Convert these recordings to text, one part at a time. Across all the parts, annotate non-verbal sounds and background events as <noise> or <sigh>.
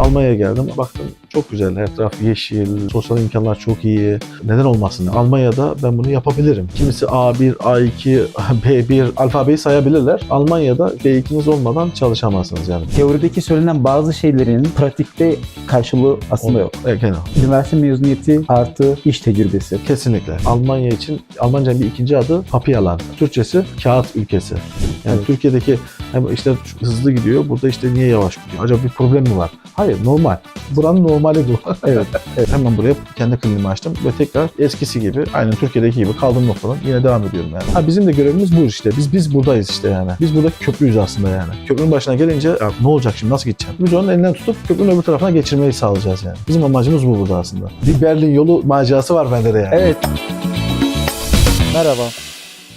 Almanya'ya geldim. Baktım çok güzel. Her taraf yeşil. Sosyal imkanlar çok iyi. Neden olmasın? Almanya'da ben bunu yapabilirim. Kimisi A1, A2, B1 alfabeyi sayabilirler. Almanya'da B2'niz olmadan çalışamazsınız yani. Teorideki söylenen bazı şeylerin pratikte karşılığı aslında yok. Evet, genel. Üniversite mezuniyeti artı iş tecrübesi. Kesinlikle. Almanya için Almanca'nın bir ikinci adı papyalan. Türkçesi kağıt ülkesi. Yani Evet. Türkiye'deki hem işler hızlı gidiyor. Burada işte niye yavaş gidiyor? Acaba bir problem mi var? Hayır normal. Buranın normali bu. <laughs> Evet. evet. Hemen buraya kendi kliniğimi açtım ve tekrar eskisi gibi aynen Türkiye'deki gibi kaldığım noktadan yine devam ediyorum yani. Ha, bizim de görevimiz bu işte. Biz biz buradayız işte yani. Biz burada köprüyüz aslında yani. Köprünün başına gelince ya ne olacak şimdi nasıl gideceğim? Biz onun elinden tutup köprünün öbür tarafına geçirmeyi sağlayacağız yani. Bizim amacımız bu burada aslında. Bir Berlin yolu macerası var bende de yani. Evet. Merhaba.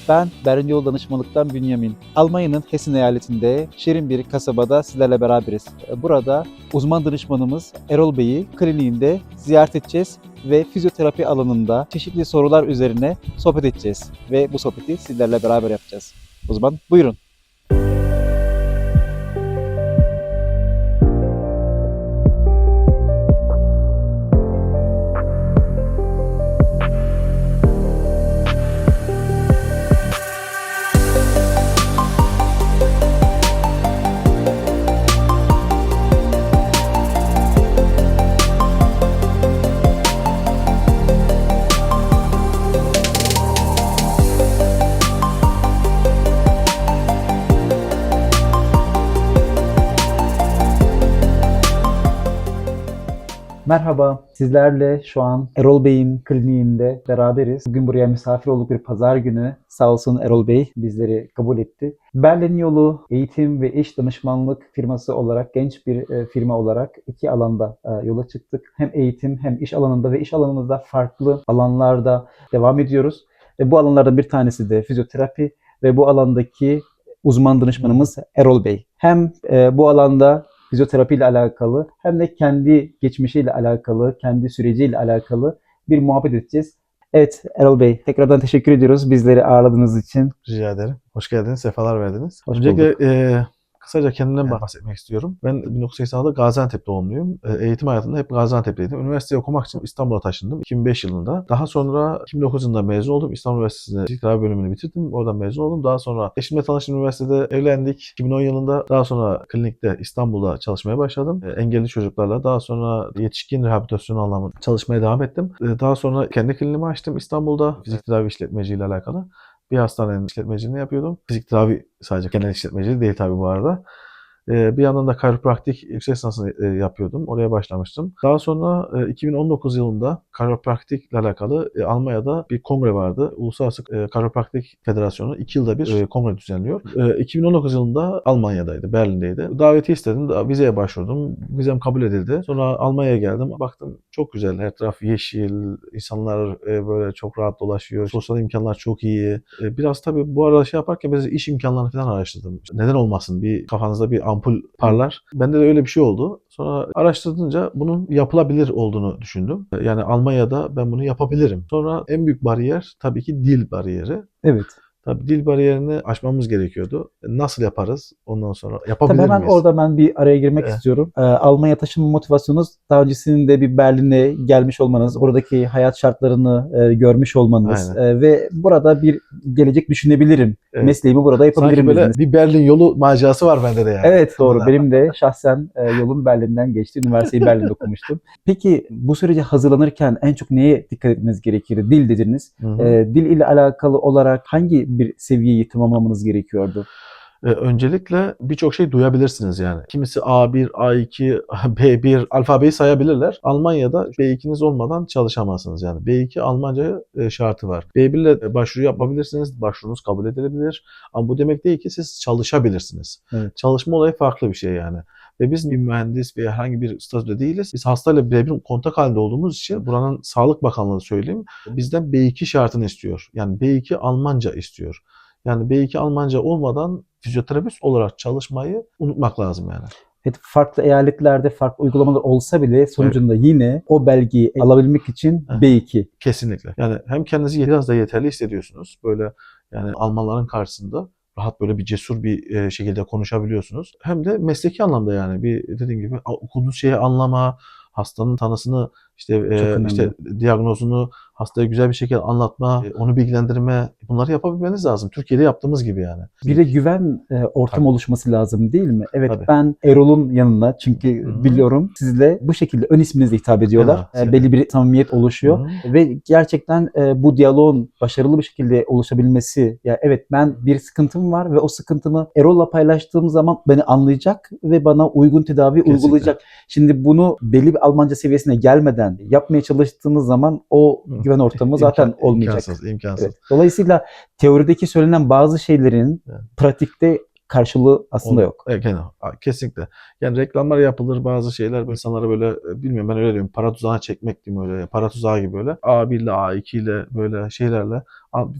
Ben Berlin Yol Danışmanlık'tan Bünyamin. Almanya'nın Hessen eyaletinde şirin bir kasabada sizlerle beraberiz. Burada uzman danışmanımız Erol Bey'i kliniğinde ziyaret edeceğiz ve fizyoterapi alanında çeşitli sorular üzerine sohbet edeceğiz. Ve bu sohbeti sizlerle beraber yapacağız. O zaman buyurun. Merhaba, sizlerle şu an Erol Bey'in kliniğinde beraberiz. Bugün buraya misafir olduk bir pazar günü. Sağ olsun Erol Bey bizleri kabul etti. Berlin Yolu eğitim ve iş danışmanlık firması olarak, genç bir e, firma olarak iki alanda e, yola çıktık. Hem eğitim hem iş alanında ve iş alanımızda farklı alanlarda devam ediyoruz. Ve bu alanlardan bir tanesi de fizyoterapi ve bu alandaki uzman danışmanımız Erol Bey. Hem e, bu alanda fizyoterapi ile alakalı hem de kendi geçmişiyle alakalı, kendi süreciyle alakalı bir muhabbet edeceğiz. Evet Erol Bey tekrardan teşekkür ediyoruz bizleri ağırladığınız için. Rica ederim. Hoş geldiniz, sefalar verdiniz. Hoş Öncelikle e, kısaca kendimden bahsetmek istiyorum. Ben 1986'da Gaziantep doğumluyum. E, eğitim hayatımda hep Gaziantep'teydim. Üniversiteye okumak için İstanbul'a taşındım 2005 yılında. Daha sonra 2009 yılında mezun oldum. İstanbul Üniversitesi'nde fizik tedavi bölümünü bitirdim. Oradan mezun oldum. Daha sonra eşimle tanıştım üniversitede evlendik. 2010 yılında daha sonra klinikte İstanbul'da çalışmaya başladım. E, engelli çocuklarla daha sonra yetişkin rehabilitasyon anlamında çalışmaya devam ettim. E, daha sonra kendi kliniğimi açtım İstanbul'da fizik tedavi işletmeciyle alakalı bir hastanenin işletmeciliğini yapıyordum. Fizik tedavi sadece genel işletmeciliği değil tabii bu arada. Ee, bir yandan da kariopraktik yüksek lisansını e, yapıyordum. Oraya başlamıştım. Daha sonra e, 2019 yılında kariopraktik ile alakalı e, Almanya'da bir kongre vardı. Uluslararası e, Kariopraktik Federasyonu iki yılda bir e, kongre düzenliyor. E, 2019 yılında Almanya'daydı, Berlin'deydi. Daveti istedim, vizeye başvurdum. Vizem kabul edildi. Sonra Almanya'ya geldim. Baktım çok güzel. Her taraf yeşil, insanlar e, böyle çok rahat dolaşıyor. Sosyal imkanlar çok iyi. E, biraz tabii bu arada şey yaparken biz iş imkanlarını falan araştırdım. Neden olmasın? Bir kafanızda bir ampul parlar. Bende de öyle bir şey oldu. Sonra araştırdınca bunun yapılabilir olduğunu düşündüm. Yani Almanya'da ben bunu yapabilirim. Sonra en büyük bariyer tabii ki dil bariyeri. Evet. Tabii dil bariyerini aşmamız gerekiyordu. E, Nasıl yaparız? Ondan sonra Tabii yapabilir hemen miyiz? orada ben bir araya girmek Evet. istiyorum. Ee, Almanya taşınma motivasyonunuz daha öncesinde bir Berlin'e gelmiş olmanız, oradaki hayat şartlarını e, görmüş olmanız e, ve burada bir gelecek düşünebilirim. Evet. Mesleğimi burada Sanki yapabilirim. böyle dediniz. bir Berlin yolu macerası var bende de yani. Evet doğru. Benim de <laughs> şahsen e, yolum Berlin'den geçti. Üniversiteyi Berlin'de okumuştum. Peki bu sürece hazırlanırken en çok neye dikkat etmeniz gerekir? Dil dediniz. Hı hı. E, dil ile alakalı olarak hangi bir seviyeyi tamamlamanız gerekiyordu? Ee, öncelikle birçok şey duyabilirsiniz yani. Kimisi A1, A2, B1 alfabeyi sayabilirler. Almanya'da B2'niz olmadan çalışamazsınız yani. B2 Almanca e, şartı var. B1 ile başvuru yapabilirsiniz. Başvurunuz kabul edilebilir. Ama bu demek değil ki siz çalışabilirsiniz. Evet. Çalışma olayı farklı bir şey yani. Ve biz bir mühendis veya herhangi bir statüde değiliz. Biz hastayla birebir kontak halinde olduğumuz için buranın Sağlık Bakanlığı söyleyeyim bizden B2 şartını istiyor. Yani B2 Almanca istiyor. Yani B2 Almanca olmadan fizyoterapist olarak çalışmayı unutmak lazım yani. Evet, farklı eyaletlerde farklı uygulamalar olsa bile sonucunda yine o belgeyi alabilmek için Evet. B2. Kesinlikle. Yani hem kendinizi biraz da yeterli hissediyorsunuz. Böyle yani Almanların karşısında rahat böyle bir cesur bir e, şekilde konuşabiliyorsunuz. Hem de mesleki anlamda yani bir dediğim gibi okuduğunuz şeyi anlama, hastanın tanısını işte e, işte diagnozunu hastaya güzel bir şekilde anlatma, e, onu bilgilendirme bunları yapabilmeniz lazım. Türkiye'de yaptığımız gibi yani. Bir de güven e, ortamı Tabii. oluşması lazım değil mi? Evet Tabii. ben Erol'un yanında çünkü Hı hı. biliyorum sizle bu şekilde ön isminizle hitap ediyorlar. Evet. E, belli bir samimiyet oluşuyor. Hı. Ve gerçekten e, bu diyaloğun başarılı bir şekilde oluşabilmesi, ya evet ben bir sıkıntım var ve o sıkıntımı Erol'la paylaştığım zaman beni anlayacak ve bana uygun tedavi Kesinlikle. uygulayacak. Şimdi bunu belli bir Almanca seviyesine gelmeden yapmaya çalıştığınız zaman o güven ortamı zaten İmkan- olmayacak. İmkansız, imkansız. Evet. Dolayısıyla teorideki söylenen bazı şeylerin Evet. pratikte karşılığı aslında Ol- yok. Evet, a- kesinlikle. Yani reklamlar yapılır bazı şeyler insanlara böyle e, bilmiyorum ben öyle diyorum para tuzağına çekmek diyeyim öyle para tuzağı gibi böyle A1 ile A2 ile böyle şeylerle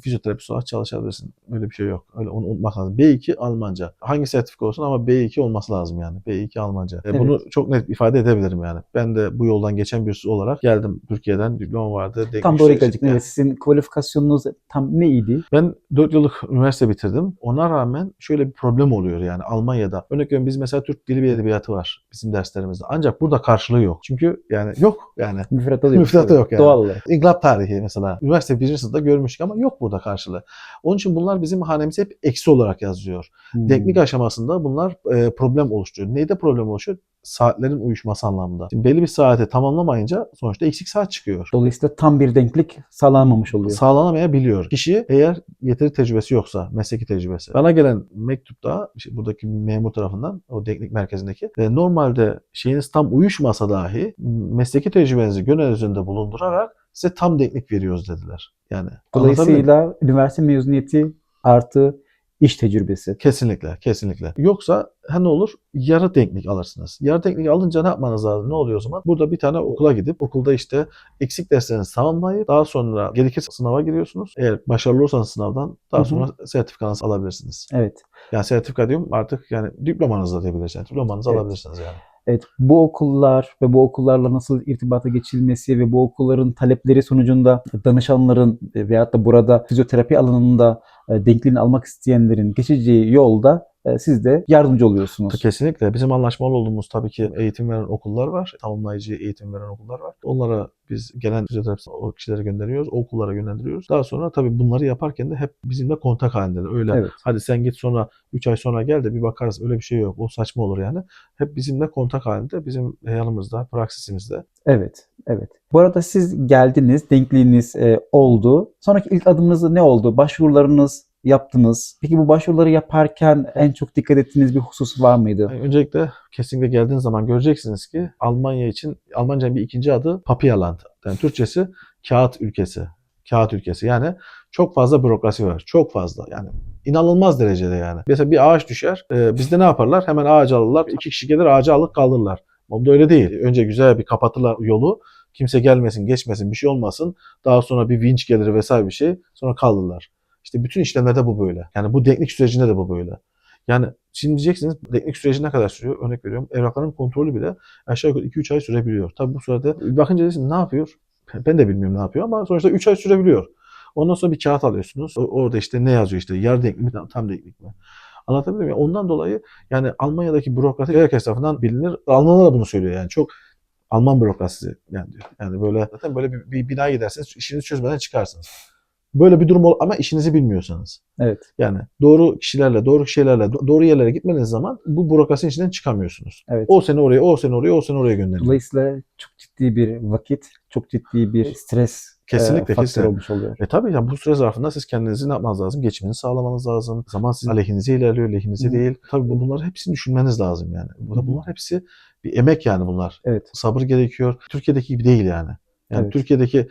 fizyoterapist olarak çalışabilirsin. Öyle bir şey yok. Öyle onu unutmak lazım. B2 Almanca. Hangi sertifika olsun ama B2 olması lazım yani. B2 Almanca. E, Evet. Bunu çok net ifade edebilirim yani. Ben de bu yoldan geçen birisi olarak geldim Türkiye'den diploma vardı. Tam doğru gelecek. Evet, sizin kualifikasyonunuz tam neydi? ben 4 yıllık üniversite bitirdim. Ona rağmen şöyle bir problem oluyor yani Almanya'da. Örnek veriyorum biz mesela Türk Dili ve Edebiyatı var bizim derslerimizde. Ancak burada karşılığı yok. Çünkü yani yok yani. Müfredatta da yok. Müfredatta yok yani. Doğal olarak. İnkılap tarihi mesela. Üniversite birinci sınıfta görmüştük ama yok burada karşılığı. Onun için bunlar bizim hanemize hep eksi olarak yazıyor. Hmm. Teknik aşamasında bunlar e, problem oluşturuyor. Neyde problem oluşuyor? Saatlerin uyuşması anlamında. Şimdi belli bir saati tamamlamayınca sonuçta eksik saat çıkıyor. Dolayısıyla tam bir denklik sağlanmamış oluyor. sağlanamayabiliyor. Kişi eğer yeteri tecrübesi yoksa, mesleki tecrübesi. Bana gelen mektupta işte buradaki memur tarafından o teknik merkezindeki e, normalde şeyiniz tam uyuşmasa dahi mesleki tecrübenizi göz önünde bulundurarak size tam teknik veriyoruz dediler. Yani? Dolayısıyla üniversite mezuniyeti artı iş tecrübesi. Kesinlikle, kesinlikle. Yoksa ha ne olur? Yarı teknik alırsınız. Yarı teknik alınca ne yapmanız lazım? Ne oluyor o zaman? Burada bir tane okula gidip okulda işte eksik derslerinizi tamamlayıp daha sonra gerekirse sınava giriyorsunuz. Eğer başarılı olursanız sınavdan daha Hı hı. sonra sertifikanızı alabilirsiniz. Evet. Yani sertifika diyorum artık yani diplomanızı da diyebilirsiniz. Diplomanızı Evet. alabilirsiniz yani. Evet, bu okullar ve bu okullarla nasıl irtibata geçilmesi ve bu okulların talepleri sonucunda danışanların veyahut da burada fizyoterapi alanında e, denkliğini almak isteyenlerin geçeceği yolda e, siz de yardımcı oluyorsunuz. Kesinlikle. Bizim anlaşmalı olduğumuz tabii ki eğitim veren okullar var. Tamamlayıcı eğitim veren okullar var. Onlara biz gelen fizyoterapist o kişileri gönderiyoruz. O okullara yönlendiriyoruz. Daha sonra tabii bunları yaparken de hep bizimle kontak halindeler. Öyle Evet. hadi sen git sonra 3 ay sonra gel de bir bakarız. Öyle bir şey yok. O saçma olur yani. Hep bizimle kontak halinde. Bizim yanımızda, praksisimizde. Evet, evet. Bu arada siz geldiniz, denkliğiniz e, oldu. Sonraki ilk adımınız ne oldu? Başvurularınız yaptınız. Peki bu başvuruları yaparken en çok dikkat ettiğiniz bir husus var mıydı? Yani öncelikle kesinlikle geldiğiniz zaman göreceksiniz ki Almanya için Almanca'nın bir ikinci adı Papierland. Yani Türkçesi kağıt ülkesi. Kağıt ülkesi. Yani çok fazla bürokrasi var. Çok fazla. Yani inanılmaz derecede yani. Mesela bir ağaç düşer. e, bizde ne yaparlar? Hemen ağacı alırlar. İki kişi gelir ağacı alıp kaldırırlar. Ama öyle değil. Önce güzel bir kapatırlar yolu. Kimse gelmesin, geçmesin, bir şey olmasın. Daha sonra bir vinç gelir vesaire bir şey. Sonra kaldırırlar. İşte bütün işlemlerde bu böyle. Yani bu denklik sürecinde de bu böyle. Yani şimdi diyeceksiniz denklik süreci ne kadar sürüyor? Örnek veriyorum. Evrakların kontrolü bile aşağı yukarı 2-3 ay sürebiliyor. Tabii bu sürede bakınca diyeceksiniz ne yapıyor? Ben de bilmiyorum ne yapıyor ama sonuçta 3 ay sürebiliyor. Ondan sonra bir kağıt alıyorsunuz. Orada işte ne yazıyor işte yarı denklik mi tam denklik mi? Anlatabiliyor muyum? Ondan dolayı yani Almanya'daki bürokrasi herkes tarafından bilinir. Almanlar da bunu söylüyor yani çok Alman bürokrasisi yani diyor. Yani böyle zaten böyle bir, bir binaya gidersiniz işinizi çözmeden çıkarsınız. Böyle bir durum ol ama işinizi bilmiyorsanız. Evet. Yani doğru kişilerle, doğru şeylerle, do- doğru yerlere gitmeniz zaman bu bürokrasinin içinden çıkamıyorsunuz. Evet. O seni oraya, o seni oraya, o seni oraya gönderiyor. Dolayısıyla çok ciddi bir vakit, çok ciddi bir stres Kesinlikle, e, kesinlikle. olmuş oluyor. E tabii ya bu süre zarfında siz kendinizi ne yapmanız lazım? Geçiminizi sağlamanız lazım. Zaman sizin aleyhinize ilerliyor, lehinize Hı. değil. Tabii bu- bunları hepsini düşünmeniz lazım yani. Bu- Hı. Bunlar hepsi bir emek yani bunlar. Evet. Sabır gerekiyor. Türkiye'deki gibi değil yani. Yani Evet. Türkiye'deki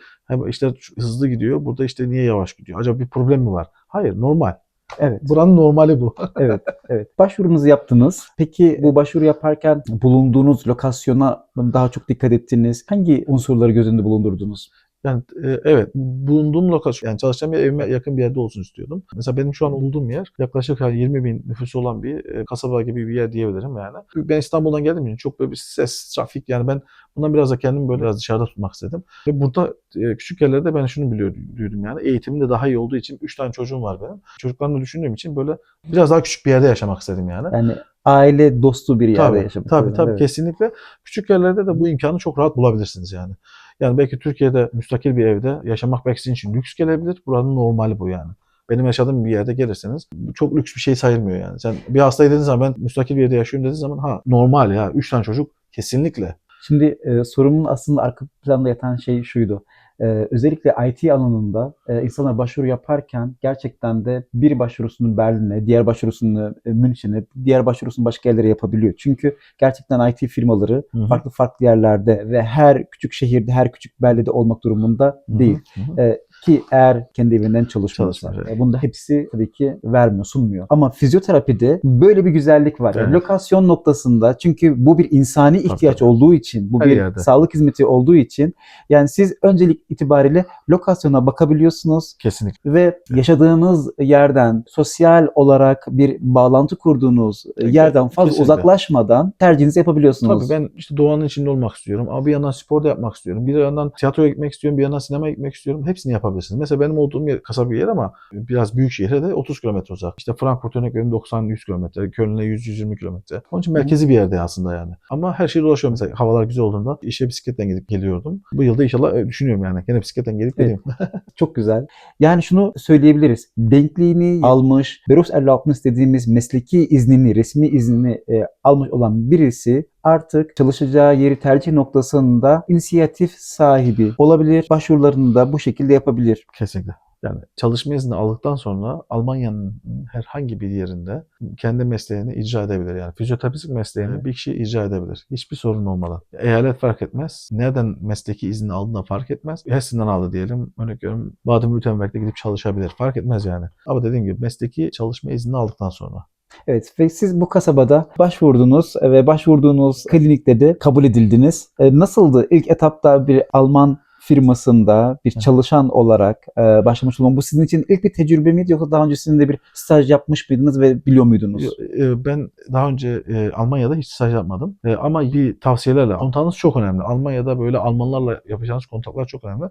işler hızlı gidiyor, burada işte niye yavaş gidiyor? Acaba bir problem mi var? Hayır, normal. Evet. Buranın normali bu. <laughs> Evet, evet. Başvurunuzu yaptınız. Peki bu başvuru yaparken bulunduğunuz lokasyona daha çok dikkat ettiniz. Hangi unsurları göz önünde bulundurdunuz? Yani e, evet bulunduğum lokasyon yani çalışacağım yer evime yakın bir yerde olsun istiyordum. Mesela benim şu an olduğum yer yaklaşık hani 20 bin nüfusu olan bir e, kasaba gibi bir yer diyebilirim yani. Ben İstanbul'dan geldiğim için çok böyle bir ses, trafik yani ben bundan biraz da kendimi böyle biraz dışarıda tutmak istedim. Ve burada e, küçük yerlerde ben şunu biliyordum yani eğitimin de daha iyi olduğu için 3 tane çocuğum var benim. Çocuklarımı düşündüğüm için böyle biraz daha küçük bir yerde yaşamak istedim yani. Yani aile dostu bir yerde Tabii, yaşamak. tabii, istedim. tabii Evet. kesinlikle. Küçük yerlerde de bu imkanı çok rahat bulabilirsiniz yani. Yani belki Türkiye'de müstakil bir evde yaşamak belki sizin için lüks gelebilir. Buranın normali bu yani. Benim yaşadığım bir yerde gelirseniz çok lüks bir şey sayılmıyor yani. Sen bir hastayı dediğin zaman ben müstakil bir yerde yaşıyorum dediğin zaman ha normal ya. Üç tane çocuk kesinlikle. Şimdi e, sorumun aslında arka planda yatan şey şuydu. E, özellikle IT alanında e, insanlar başvuru yaparken gerçekten de bir başvurusunu Berlin'e, diğer başvurusunu e, Münih'e, diğer başvurusunu başka yerlere yapabiliyor. Çünkü gerçekten IT firmaları Hı hı. farklı farklı yerlerde ve her küçük şehirde, her küçük beldede olmak durumunda değil. hı hı. Ki eğer kendi evinden çalışmıyorsa. Çalışmıyor, evet. E, Bunda hepsi tabii ki vermiyor, sunmuyor. Ama fizyoterapide böyle bir güzellik var. Yani Evet. lokasyon noktasında çünkü bu bir insani ihtiyaç tabii. olduğu için, bu Her bir yerde. sağlık hizmeti olduğu için yani siz öncelik itibariyle lokasyona bakabiliyorsunuz Kesinlikle. ve yaşadığınız yerden sosyal olarak bir bağlantı kurduğunuz Peki, yerden fazla kesinlikle. uzaklaşmadan tercihinizi yapabiliyorsunuz. Tabii ben işte doğanın içinde olmak istiyorum. Ama bir yandan spor da yapmak istiyorum. Bir yandan tiyatroya gitmek istiyorum. Bir yandan sinemaya gitmek istiyorum. Hepsini yapabilirsiniz. Mesela benim olduğum yer kasaba bir yer ama biraz büyük şehre de 30 kilometre uzak. İşte Frankfurt örnek veriyorum 90-100 kilometre. Köln'e 100-120 kilometre. Onun için merkezi bir yerde aslında yani. Ama her şeye dolaşıyorum. Mesela havalar güzel olduğunda işe bisikletten gidip geliyordum. Bu yılda inşallah e, düşünüyorum yani. Gene bisikletten gelip Evet. geleyim. <laughs> <laughs> Çok güzel. Yani şunu söyleyebiliriz. Denkliğini almış, Berufserlaubnis dediğimiz mesleki iznini, resmi iznini e, almış olan birisi artık çalışacağı yeri tercih noktasında inisiyatif sahibi olabilir. Başvurularını da bu şekilde yapabilir. Kesinlikle. Yani çalışma izni aldıktan sonra Almanya'nın herhangi bir yerinde kendi mesleğini icra edebilir. Yani fizyoterapistlik mesleğini Evet. bir kişi icra edebilir. Hiçbir sorun olmadan. Eyalet fark etmez. Nereden mesleki izni aldığına fark etmez. Hessi'nden aldı diyelim. Örnek veriyorum. Baden-Württemberg'de gidip çalışabilir. Fark etmez yani. Ama dediğim gibi mesleki çalışma izni aldıktan sonra. Evet ve siz bu kasabada başvurdunuz ve başvurduğunuz klinikte de kabul edildiniz. E, Nasıldı ilk etapta bir Alman firmasında bir çalışan olarak e, başlamış olman? Bu sizin için ilk bir tecrübe miydi yoksa daha öncesinde bir staj yapmış mıydınız ve biliyor muydunuz? E, Ben daha önce e, Almanya'da hiç staj yapmadım. E, Ama bir tavsiyelerle, kontağınız çok önemli. Almanya'da böyle Almanlarla yapacağınız kontaklar çok önemli.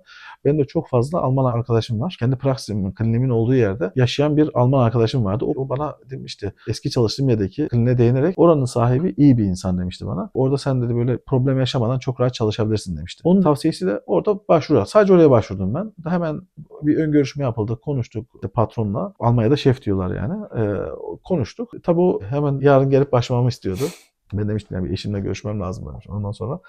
Benim de çok fazla Alman arkadaşım var. Kendi praksimin, kliniğimin olduğu yerde yaşayan bir Alman arkadaşım vardı. O bana demişti, eski çalıştığım yerdeki kliniğe değinerek oranın sahibi iyi bir insan demişti bana. Orada sen dedi böyle problem yaşamadan çok rahat çalışabilirsin demişti. Onun tavsiyesi de orada başvuru. Sadece oraya başvurdum ben. Hemen bir ön görüşme yapıldı, konuştuk patronla. Almanya'da şef diyorlar yani. Ee, konuştuk. Tabii o hemen yarın gelip başlamamı istiyordu. Ben demiştim yani bir eşimle görüşmem lazım. Ondan sonra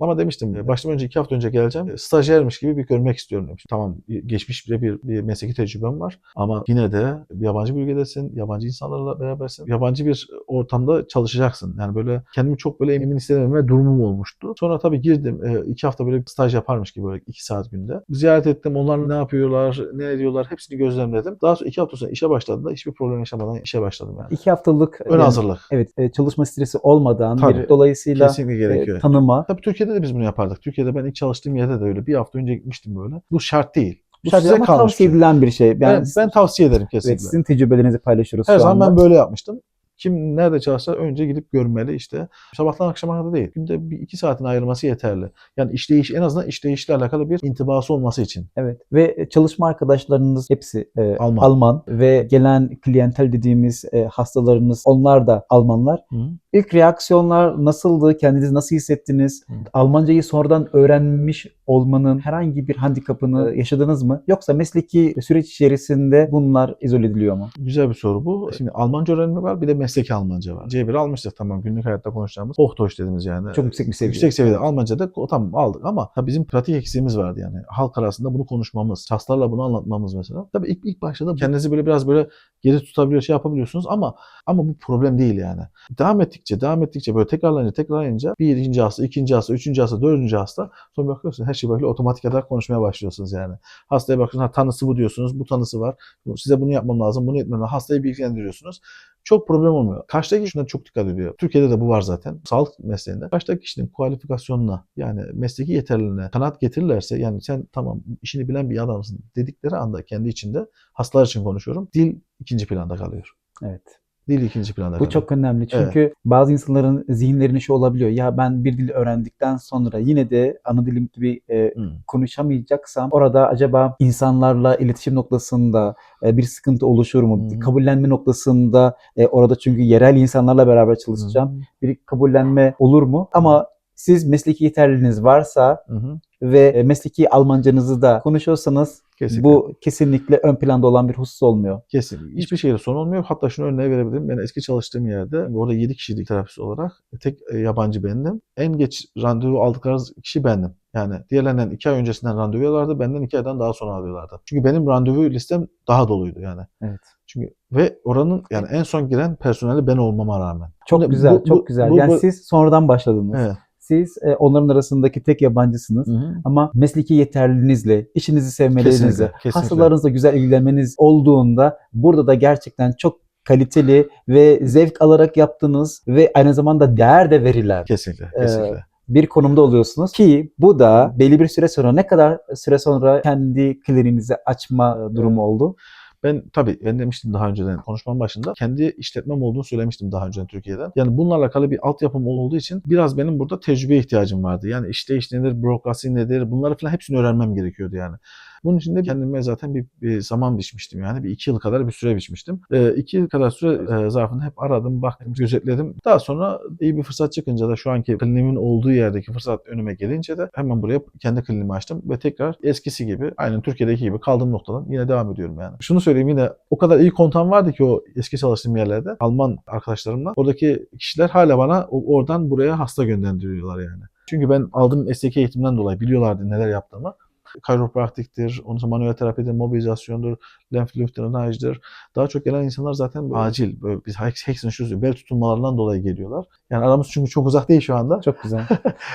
ama demiştim e, başlamadan önce iki hafta önce geleceğim. E, Stajyermiş gibi bir görmek istiyorum demiş. Tamam geçmiş bile bir, bir mesleki tecrübem var. Ama yine de yabancı bir ülkedesin. Yabancı insanlarla berabersin. Yabancı bir ortamda çalışacaksın. Yani böyle kendimi çok böyle emin hissedememe durumum olmuştu. Sonra tabii girdim. E, iki hafta böyle staj yaparmış gibi böyle iki saat günde. Ziyaret ettim. Onlar ne yapıyorlar, ne ediyorlar hepsini gözlemledim. Daha sonra iki hafta sonra işe başladığımda hiçbir problem yaşamadan işe başladım yani. İki haftalık Ön yani, hazırlık. evet e, çalışma stresi olmadan Tabii. bir dolayısıyla e, tanıma. Tabii Türkiye'de de biz bunu yapardık. Türkiye'de ben ilk çalıştığım yerde de öyle. Bir hafta önce gitmiştim böyle. Bu şart değil. Bu Şart size ama kalmış. tavsiye bir şey. edilen bir şey. Yani Ben, ben tavsiye ederim evet, kesinlikle. sizin tecrübelerinizi paylaşıyoruz Her şu zaman anda. ben böyle yapmıştım. Kim nerede çalışsa önce gidip görmeli işte. Sabahtan akşama kadar değil. Günde bir iki saatin ayrılması yeterli. Yani işleyiş en azından işleyişle alakalı bir intibası olması için. Evet ve çalışma arkadaşlarınız hepsi e, Alman. Alman. ve gelen klientel dediğimiz e, hastalarınız onlar da Almanlar. Hı. İlk reaksiyonlar nasıldı? Kendinizi nasıl hissettiniz? Hı. Almancayı sonradan öğrenmiş olmanın herhangi bir handikapını yaşadınız mı? Yoksa mesleki süreç içerisinde bunlar izole ediliyor mu? Güzel bir soru bu. Şimdi Almanca öğrenimi var bir de mesleki Almanca var. C1 almıştık tamam günlük hayatta konuşacağımız. Hochdeutsch dediğimiz yani. Çok yüksek bir seviye. Yüksek seviyede Almanca'da tamam aldık ama tabii bizim pratik eksiğimiz vardı yani. Halk arasında bunu konuşmamız, şahslarla bunu anlatmamız mesela. Tabii ilk, ilk başta da kendinizi böyle biraz böyle geri tutabiliyor, şey yapabiliyorsunuz ama ama bu problem değil yani. Devam ettikçe, devam ettikçe böyle tekrarlayınca, tekrarlayınca birinci hasta, ikinci hasta, üçüncü hasta, dördüncü hasta sonra bakıyorsunuz her şey böyle otomatik olarak konuşmaya başlıyorsunuz yani. Hastaya bakıyorsunuz, ha, tanısı bu diyorsunuz, bu tanısı var. Size bunu yapmam lazım, bunu etmem lazım. Hastayı bilgilendiriyorsunuz. Çok problem olmuyor. Karşıdaki şuna çok dikkat ediyor. Türkiye'de de bu var zaten. Sağlık mesleğinde. Karşıdaki kişinin kualifikasyonuna yani mesleki yeterliliğine kanaat getirirlerse yani sen tamam işini bilen bir adamsın dedikleri anda kendi içinde hastalar için konuşuyorum. Dil ikinci planda kalıyor. Evet. Dil ikinci planda Bu kalıyor. çok önemli çünkü bazı insanların zihinlerine şu olabiliyor. Ya ben bir dili öğrendikten sonra yine de ana dilim gibi e, Hı. konuşamayacaksam orada acaba insanlarla iletişim noktasında e, bir sıkıntı oluşur mu? Hı. Kabullenme noktasında e, orada çünkü yerel insanlarla beraber çalışacağım. Bir kabullenme olur mu? Ama siz mesleki yeterliliğiniz varsa Hı hı. ve e, mesleki Almancanızı da konuşuyorsanız Kesinlikle. bu kesinlikle ön planda olan bir husus olmuyor. Kesin. Hiçbir şeyde sorun olmuyor. Hatta şunu örneği verebilirim. Ben eski çalıştığım yerde orada 7 kişiydik terapist olarak. Tek e, yabancı bendim. En geç randevu aldıkları kişi bendim. Yani diğerlerinden 2 ay öncesinden randevu alıyorlardı. Benden 2 aydan daha sonra alıyorlardı. Çünkü benim randevu listem daha doluydu yani. Evet. Çünkü ve oranın yani en son giren personeli ben olmama rağmen. Çok Bu- güzel, bu- çok güzel. bu- yani bu- siz sonradan başladınız. Evet. Siz e, onların arasındaki tek yabancısınız. Hı hı. Ama mesleki yeterliliğinizle, işinizi sevmelerinizle, Kesinlikle, kesinlikle. hastalarınızla güzel ilgilenmeniz olduğunda burada da gerçekten çok kaliteli ve zevk alarak yaptığınız ve aynı zamanda değer de verilen Kesinlikle. Ee, Kesinlikle. bir konumda oluyorsunuz ki bu da belli bir süre sonra ne kadar süre sonra kendi kliniğinizi açma durumu oldu? Ben tabii ben demiştim daha önceden konuşmanın başında kendi işletmem olduğunu söylemiştim daha önce Türkiye'den. Yani bununla alakalı bir altyapım olduğu için biraz benim burada tecrübeye ihtiyacım vardı. Yani işleyiş nedir, bürokrasi nedir bunları falan hepsini öğrenmem gerekiyordu yani. Bunun için de kendime zaten bir, bir zaman biçmiştim yani. Bir iki yıl kadar bir süre biçmiştim. Ee, iki yıl kadar süre e, zarfında hep aradım, baktım, gözetledim. Daha sonra iyi bir fırsat çıkınca da şu anki kliniğimin olduğu yerdeki fırsat önüme gelince de hemen buraya kendi kliniğimi açtım ve tekrar eskisi gibi aynen Türkiye'deki gibi kaldığım noktadan yine devam ediyorum yani. Şunu söyleyeyim yine o kadar iyi kontağım vardı ki o eski çalıştığım yerlerde Alman arkadaşlarımla. Oradaki kişiler hala bana oradan buraya hasta gönderiyorlar yani. Çünkü ben aldığım mesleki eğitimden dolayı biliyorlardı neler yaptığımı. Kayropraktiktir, ondan sonra manuel terapidir, mobilizasyondur, lenf drenajdır. Daha çok gelen insanlar zaten böyle acil, böyle biz Hex'in şu bel tutulmalarından dolayı geliyorlar. Yani aramız çünkü çok uzak değil şu anda. Çok güzel. <laughs>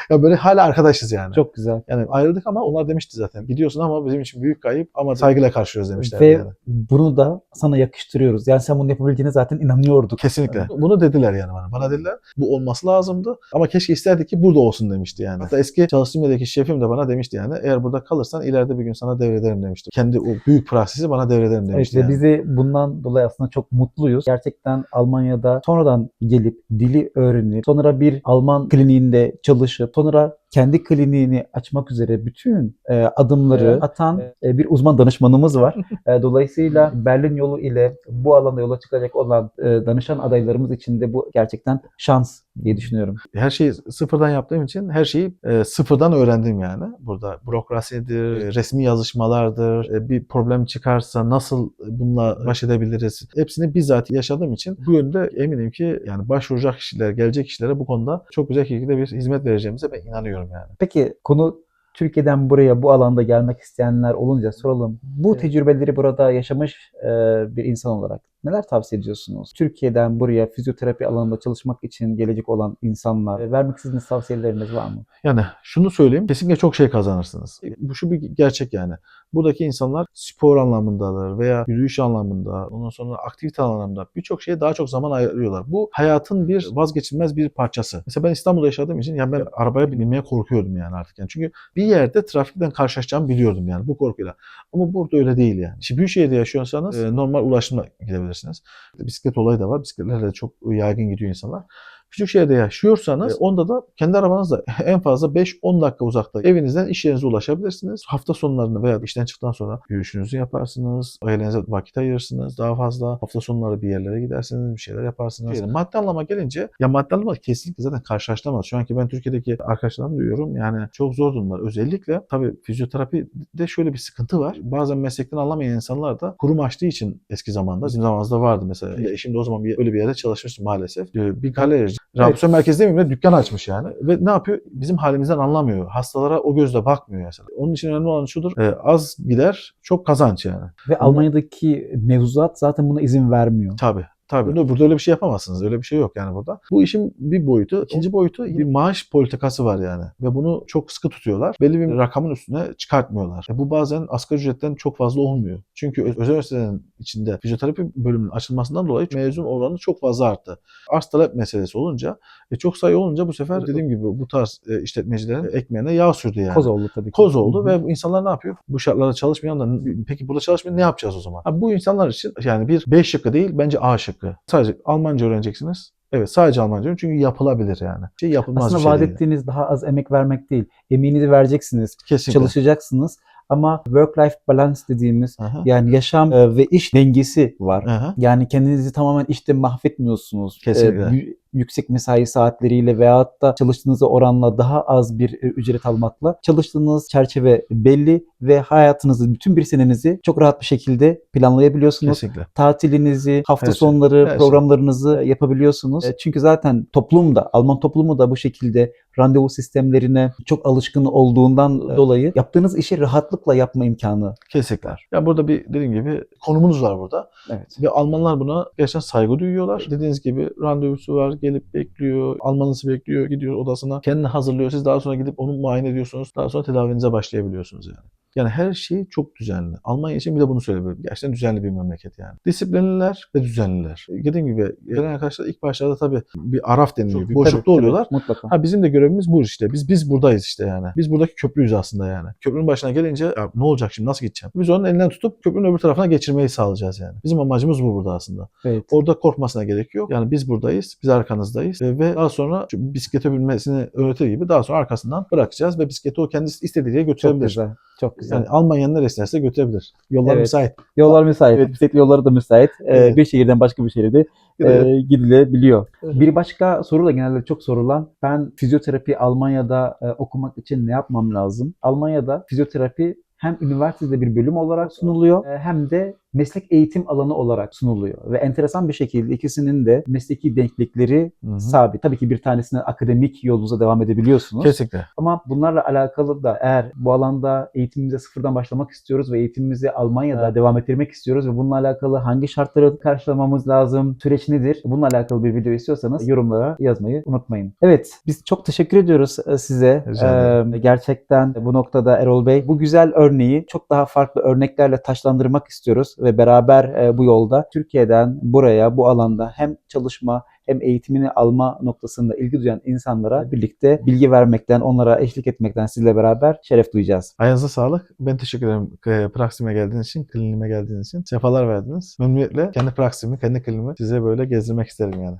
Ya böyle hala arkadaşız yani. Çok güzel. Yani ayrıldık ama onlar demişti zaten. Gidiyorsun ama bizim için büyük kayıp ama saygıyla karşılıyoruz demişler Ve yani. bunu da sana yakıştırıyoruz. Yani sen bunu yapabildiğine zaten inanıyorduk. Kesinlikle. Bunu dediler yani bana. Bana dediler bu olması lazımdı ama keşke isterdik ki burada olsun demişti yani. Hatta eski çalıştığım yerdeki şefim de bana demişti yani eğer burada kalırsan ileride bir gün sana devrederim demişti. Kendi o büyük praksisi bana devrederim Evet demişti ve yani. biz de bundan dolayı aslında çok mutluyuz. Gerçekten Almanya'da sonradan gelip dili öğrenip sonra bir Alman kliniğinde çalışıp sonra kendi kliniğini açmak üzere bütün e, adımları Evet. atan e, bir uzman danışmanımız var. <laughs> E, dolayısıyla Berlin yolu ile bu alanda yola çıkacak olan e, danışan adaylarımız için de bu gerçekten şans diye düşünüyorum. Her şeyi sıfırdan yaptığım için her şeyi e, sıfırdan öğrendim yani. Burada bürokrasidir, resmi yazışmalardır, e, bir problem çıkarsa nasıl bununla baş edebiliriz. Hepsini bizzat yaşadığım için bu yönde eminim ki yani başvuracak kişiler, gelecek kişilere bu konuda çok güzel şekilde bir hizmet vereceğimize ben inanıyorum yani. Peki konu Türkiye'den buraya bu alanda gelmek isteyenler olunca soralım. Bu Evet. tecrübeleri burada yaşamış e, bir insan olarak neler tavsiye ediyorsunuz? Türkiye'den buraya fizyoterapi alanında çalışmak için gelecek olan insanlar e, vermek istediğiniz tavsiyeleriniz var mı? Yani şunu söyleyeyim, kesinlikle çok şey kazanırsınız. Bu şu bir gerçek yani. Buradaki insanlar spor anlamındadır veya yürüyüş anlamında, ondan sonra aktivite anlamında birçok şeye daha çok zaman ayırıyorlar. Bu hayatın bir vazgeçilmez bir parçası. Mesela ben İstanbul'da yaşadığım için yani ben arabaya binmeye korkuyordum yani artık yani. Çünkü bir yerde trafikten karşılaşacağımı biliyordum yani bu korkuyla. Ama burada öyle değil yani. Şimdi büyük şehirde yaşıyorsanız e, normal ulaşımla gidebilirsiniz. Bisiklet olayı da var. Bisikletlerle çok yaygın gidiyor insanlar. Küçük şehirde yaşıyorsanız onda da kendi arabanızla <laughs> en fazla 5-10 dakika uzakta evinizden iş yerinize ulaşabilirsiniz. Hafta sonlarını veya işten çıktıktan sonra yürüyüşünüzü yaparsınız. Ailenize vakit ayırırsınız daha fazla. Hafta sonları bir yerlere gidersiniz, bir şeyler yaparsınız. Yani maddi anlama gelince ya maddi anlama kesinlikle zaten karşılaştıramaz. Şu anki ben Türkiye'deki arkadaşlarımı duyuyorum. Yani çok zor durumlar. Özellikle tabii fizyoterapide şöyle bir sıkıntı var. Bazen meslekten anlamayan insanlar da kurum açtığı için eski zamanda bizim zamanımızda vardı mesela. Eşim de o zaman bir, öyle bir yerde çalışmıştı maalesef. Ee, Bir galeri, rehabilitasyon merkezi demeyeyim de dükkan açmış yani. Ve ne yapıyor? Bizim halimizden anlamıyor. Hastalara o gözle bakmıyor mesela. Onun için önemli olan şudur. e, az gider, çok kazanç yani. Ve Almanya'daki mevzuat zaten buna izin vermiyor. Tabii. Tabii. Burada, burada öyle bir şey yapamazsınız. Öyle bir şey yok yani burada. Bu işin bir boyutu. ikinci boyutu bir maaş politikası var yani. Ve bunu çok sıkı tutuyorlar. Belli bir rakamın üstüne çıkartmıyorlar. E bu bazen asgari ücretten çok fazla olmuyor. Çünkü özel üniversitelerin içinde fizyoterapi bölümünün açılmasından dolayı mezun oranı çok fazla arttı. Arz talep meselesi olunca e, çok sayı olunca bu sefer dediğim gibi bu tarz e, işletmecilerin ekmeğine yağ sürdü yani. Koz oldu tabii ki. Koz oldu Hı ve insanlar ne yapıyor? Bu şartlarda çalışmayan da peki burada çalışmayan ne yapacağız o zaman? Ha, bu insanlar için yani bir B şıkkı değil bence A şıkkı. Sadece Almanca öğreneceksiniz. Evet sadece Almanca çünkü yapılabilir yani. Şey yapılmaz Aslında bir şey vaat değil. ettiğiniz daha az emek vermek değil. Emeğinizi vereceksiniz, Kesinlikle. çalışacaksınız ama work-life balance dediğimiz Aha. yani yaşam e, ve iş dengesi var. Aha. Yani kendinizi tamamen işte mahvetmiyorsunuz. Kesinlikle. Ee, y- yüksek mesai saatleriyle veyahut da çalıştığınız oranla daha az bir e, ücret almakla çalıştığınız çerçeve belli ve hayatınızı bütün bir senenizi çok rahat bir şekilde planlayabiliyorsunuz. Kesinlikle. Tatilinizi, hafta Her şey, sonları şey. programlarınızı yapabiliyorsunuz. E, Çünkü zaten toplum da Alman toplumu da bu şekilde randevu sistemlerine çok alışkın olduğundan Evet. dolayı yaptığınız işi rahatlıkla yapma imkanı. Kesinlikle. Ya burada bir dediğim gibi konumunuz var burada. Evet. Ve Almanlar buna gerçekten saygı duyuyorlar. Dediğiniz gibi randevusu var, gelip bekliyor, almanızı bekliyor, gidiyor odasına, kendini hazırlıyor. Siz daha sonra gidip onu muayene ediyorsunuz. Daha sonra tedavinize başlayabiliyorsunuz yani. Yani her şey çok düzenli. Almanya için bir de bunu söyleyebilirim. Gerçekten düzenli bir memleket yani. Disiplinliler ve düzenliler. Dediğim gibi gelen arkadaşlar ilk başlarda tabii bir araf deniliyor. Çok- bir boşlukta tabii, oluyorlar. tabii, mutlaka. Ha bizim de görevimiz bu işte. Biz biz buradayız işte yani. Biz buradaki köprüyüz aslında yani. Köprünün başına gelince ya ne olacak şimdi nasıl gideceğim? Biz onun elinden tutup köprünün öbür tarafına geçirmeyi sağlayacağız yani. Bizim amacımız bu burada aslında. Evet. Orada korkmasına gerek yok. Yani biz buradayız, biz arkanızdayız E, ve daha sonra bisiklete binmesini öğretir gibi daha sonra arkasından bırakacağız ve bisikleti o kendisi istediği yere Çok götürebilir. güzel. Çok güzel. Yani Almanya'nın neresine götürebilir. Yollar Evet. müsait. Yollar müsait. Evet. Bisiklet yolları da müsait. Ee, Evet. bir şehirden başka bir şehirde Evet. e, gidilebiliyor. Evet. Bir başka soru da genelde çok sorulan. Ben fizyoterapi Almanya'da e, okumak için ne yapmam lazım? Almanya'da fizyoterapi hem üniversitede bir bölüm olarak sunuluyor e, hem de meslek eğitim alanı olarak sunuluyor. Ve enteresan bir şekilde ikisinin de mesleki denklikleri Hı hı. sabit. Tabii ki bir tanesine akademik yolunuza devam edebiliyorsunuz. Kesinlikle. Ama bunlarla alakalı da eğer bu alanda eğitimimize sıfırdan başlamak istiyoruz ve eğitimimizi Almanya'da devam ettirmek istiyoruz ve bununla alakalı hangi şartları karşılamamız lazım, süreç nedir? Bununla alakalı bir video istiyorsanız yorumlara yazmayı unutmayın. Evet, biz çok teşekkür ediyoruz e, size. Ee, gerçekten bu noktada Erol Bey bu güzel örneği çok daha farklı örneklerle taşlandırmak istiyoruz ve beraber e, bu yolda Türkiye'den buraya bu alanda hem çalışma hem eğitimini alma noktasında ilgi duyan insanlara birlikte bilgi vermekten, onlara eşlik etmekten sizle beraber şeref duyacağız. Ayağınıza sağlık. Ben teşekkür ederim e, Praxim'e geldiğiniz için, kliniğime geldiğiniz için. Sefalar verdiniz. Memnuniyetle kendi Praxim'i, kendi kliniğimi size böyle gezdirmek isterim yani.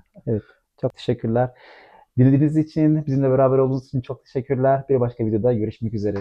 Çok teşekkürler. Dinlediğiniz için, bizimle beraber olduğunuz için çok teşekkürler. Bir başka videoda görüşmek üzere.